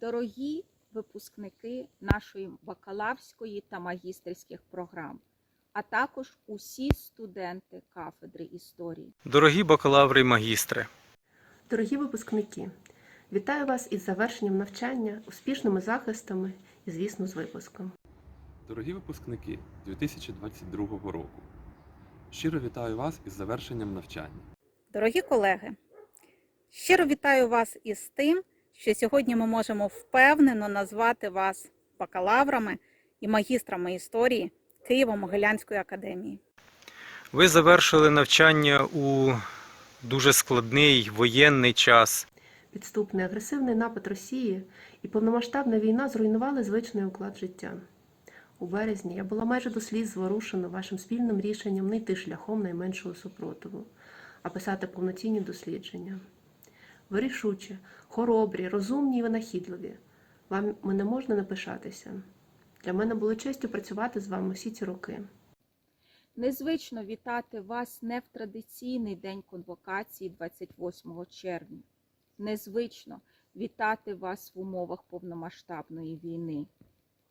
Дорогі випускники нашої бакалаврської та магістерських програм, а також усі студенти кафедри історії. Дорогі бакалаври і магістри, Дорогі випускники, вітаю вас із завершенням навчання, успішними захистами і, звісно, з випуском. Дорогі випускники 2022 року, щиро вітаю вас із завершенням навчання. Дорогі колеги, щиро вітаю вас із тим, що сьогодні ми можемо впевнено назвати вас бакалаврами і магістрами історії Києво-Могилянської академії. ви завершили навчання у дуже складний воєнний час. Підступний агресивний напад Росії і повномасштабна війна зруйнували звичний уклад життя. У березні я була майже до сліз зворушена вашим спільним рішенням не йти шляхом найменшого супротиву, а писати повноцінні дослідження. Ви рішучі, хоробрі, розумні і винахідливі. Вам не можна не пишатися. Для мене було честю працювати з вами всі ці роки. Незвично вітати вас не в традиційний день конвокації 28 червня. Незвично вітати вас в умовах повномасштабної війни.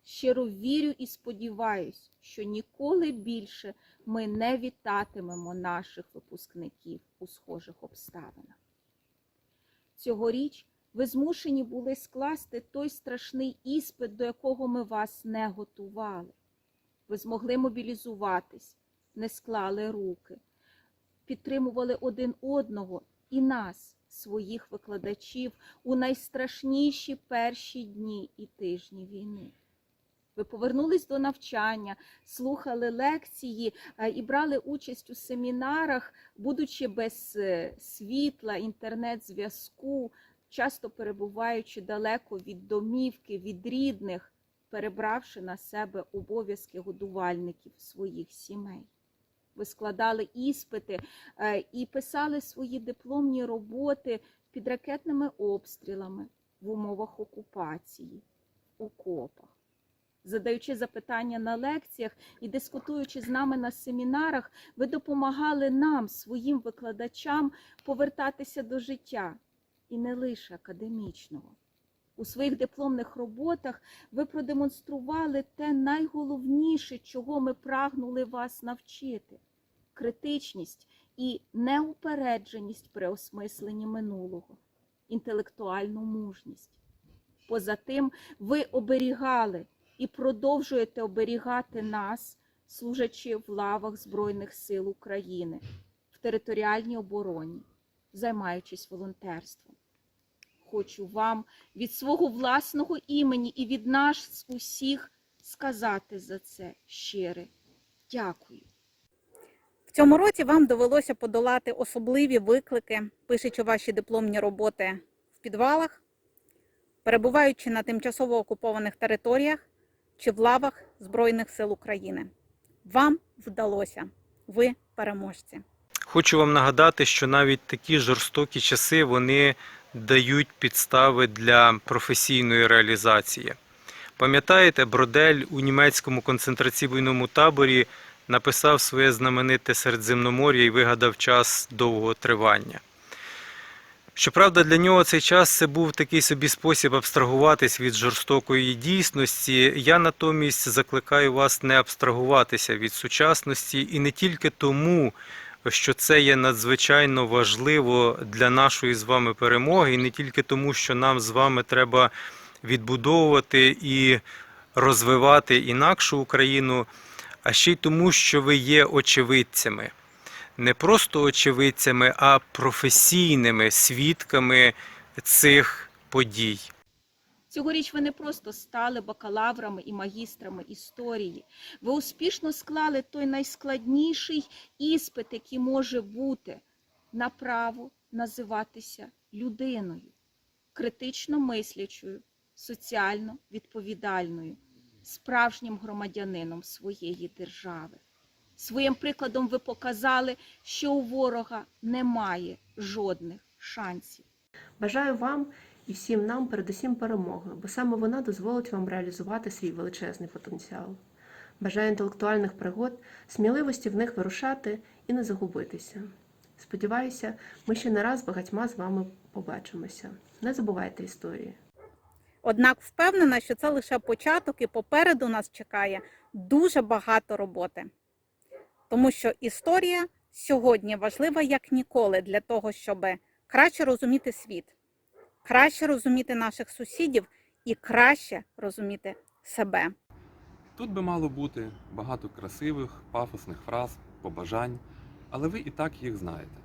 Щиро вірю і сподіваюсь, що ніколи більше ми не вітатимемо наших випускників у схожих обставинах. Цьогоріч ви змушені були скласти той страшний іспит, до якого ми вас не готували. Ви змогли мобілізуватись, не склали руки, підтримували один одного і нас, своїх викладачів, у найстрашніші перші дні і тижні війни. Ви повернулись до навчання, слухали лекції е, і брали участь у семінарах, будучи без е, світла, інтернет-зв'язку, часто перебуваючи далеко від домівки, від рідних, перебравши на себе обов'язки годувальників своїх сімей. Ви складали іспити е, і писали свої дипломні роботи під ракетними обстрілами в умовах окупації, окопах. Задаючи запитання на лекціях і дискутуючи з нами на семінарах, ви допомагали нам, своїм викладачам, повертатися до життя і не лише академічного. У своїх дипломних роботах ви продемонстрували те найголовніше, чого ми прагнули вас навчити критичність і неупередженість при осмисленні минулого, інтелектуальну мужність. Поза тим, ви оберігали і продовжуєте оберігати нас, служачи в лавах Збройних сил України, в територіальній обороні, займаючись волонтерством. Хочу вам від свого власного імені і від нас усіх сказати за це щире дякую. В цьому році вам довелося подолати особливі виклики, пишучи ваші дипломні роботи в підвалах, перебуваючи на тимчасово окупованих територіях чи в лавах Збройних сил України. Вам вдалося. Ви переможці. Хочу вам нагадати, що навіть такі жорстокі часи вони дають підстави для професійної реалізації. Пам'ятаєте, Бродель у німецькому концентраційному таборі написав своє знамените Середземномор'я і вигадав час довгого тривання. Щоправда, для нього цей час це був такий собі спосіб абстрагуватись від жорстокої дійсності. Я натомість закликаю вас не абстрагуватися від сучасності і не тільки тому, що це є надзвичайно важливо для нашої з вами перемоги, і не тільки тому, що нам з вами треба відбудовувати і розвивати інакшу Україну, а ще й тому, що ви є очевидцями. Не просто очевидцями, а професійними свідками цих подій. Цьогоріч ви не просто стали бакалаврами і магістрами історії. Ви успішно склали той найскладніший іспит, який може бути на право називатися людиною, критично мислячою, соціально відповідальною, справжнім громадянином своєї держави. Своїм прикладом ви показали, що у ворога немає жодних шансів. Бажаю вам і всім нам передусім перемоги, бо саме вона дозволить вам реалізувати свій величезний потенціал. Бажаю інтелектуальних пригод, сміливості в них вирушати і не загубитися. Сподіваюся, ми ще не раз багатьма з вами побачимося. Не забувайте історії. Однак впевнена, що це лише початок, і попереду нас чекає дуже багато роботи. Тому що історія сьогодні важлива як ніколи для того, щоб краще розуміти світ, краще розуміти наших сусідів і краще розуміти себе. Тут би мало бути багато красивих, пафосних фраз, побажань, але ви і так їх знаєте.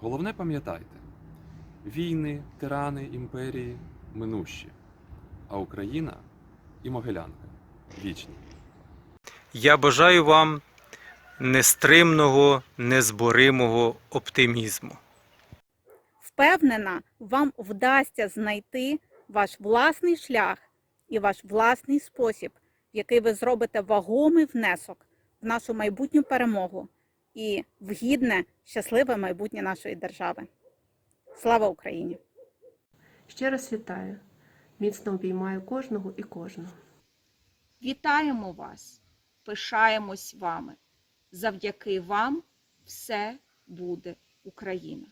Головне пам'ятайте: війни, тирани, імперії минущі, а Україна і Могилянка вічні. Я бажаю вам нестримного, незборимого оптимізму. Впевнена, вам вдасться знайти ваш власний шлях і ваш власний спосіб, в який ви зробите вагомий внесок в нашу майбутню перемогу і в гідне, щасливе майбутнє нашої держави. Слава Україні! Ще раз вітаю. Міцно обіймаю кожного і кожну. Вітаємо вас, пишаємось вами. Завдяки вам все буде Україна.